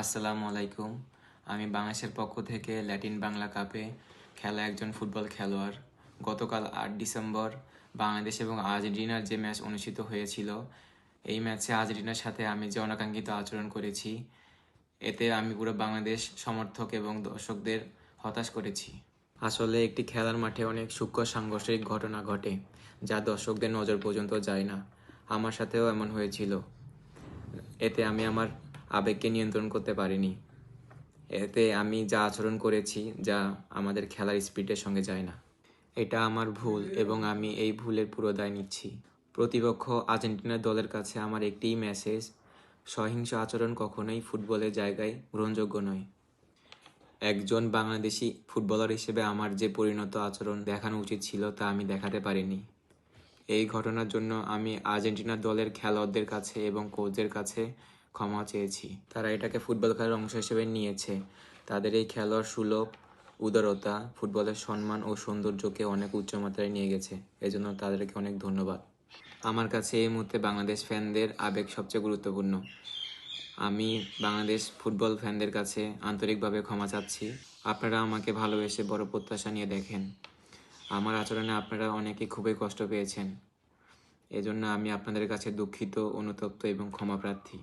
আসসালামু আলাইকুম। আমি বাংলাদেশের পক্ষ থেকে ল্যাটিন বাংলা কাপে খেলা একজন ফুটবল খেলোয়াড়। গতকাল আট ডিসেম্বর বাংলাদেশ এবং আর্জেন্টিনার যে ম্যাচ অনুষ্ঠিত হয়েছিল, এই ম্যাচে আর্জেন্টিনার সাথে আমি যে অনাকাঙ্ক্ষিত আচরণ করেছি, এতে আমি পুরো বাংলাদেশ সমর্থক এবং দর্শকদের হতাশ করেছি। আসলে একটি খেলার মাঠে অনেক সূক্ষ্ম সাংঘর্ষিক ঘটনা ঘটে, যা দর্শকদের নজর পর্যন্ত যায় না। আমার সাথেও এমন হয়েছিল। এতে আমি আমার আবেগকে নিয়ন্ত্রণ করতে পারিনি। এতে আমি যা আচরণ করেছি, যা আমাদের খেলার স্পিডের সঙ্গে যায় না। এটা আমার ভুল এবং আমি এই ভুলের পুরো দায় নিচ্ছি। প্রতিপক্ষ আর্জেন্টিনা দলের কাছে আমার একটিই মেসেজ, সহিংস আচরণ কখনোই ফুটবলের জায়গায় গ্রহণযোগ্য নয়। একজন বাংলাদেশি ফুটবলার হিসেবে আমার যে পরিণত আচরণ দেখানো উচিত ছিল তা আমি দেখাতে পারিনি। এই ঘটনার জন্য আমি আর্জেন্টিনার দলের খেলোয়াড়দের কাছে এবং কোচদের কাছে ক্ষমা চেয়েছি। তারা এটাকে ফুটবল খেলার অংশ হিসেবে নিয়েছে। তাদের এই খেলোয়াড় সুলভ, উদারতা, ফুটবলের সম্মান ও সৌন্দর্যকে অনেক উচ্চমাত্রায় নিয়ে গেছে। এজন্য তাদেরকে অনেক ধন্যবাদ। আমার কাছে এই মুহূর্তে বাংলাদেশ ফ্যানদের আবেগ সবচেয়ে গুরুত্বপূর্ণ। আমি বাংলাদেশ ফুটবল ফ্যানদের কাছে আন্তরিকভাবে ক্ষমা চাচ্ছি। আপনারা আমাকে ভালোবেসে বড় প্রত্যাশা নিয়ে দেখেন। আমার আচরণে আপনারা অনেকে খুবই কষ্ট পেয়েছেন। এজন্য আমি আপনাদের কাছে দুঃখিত, অনুতপ্ত এবং ক্ষমা প্রার্থী।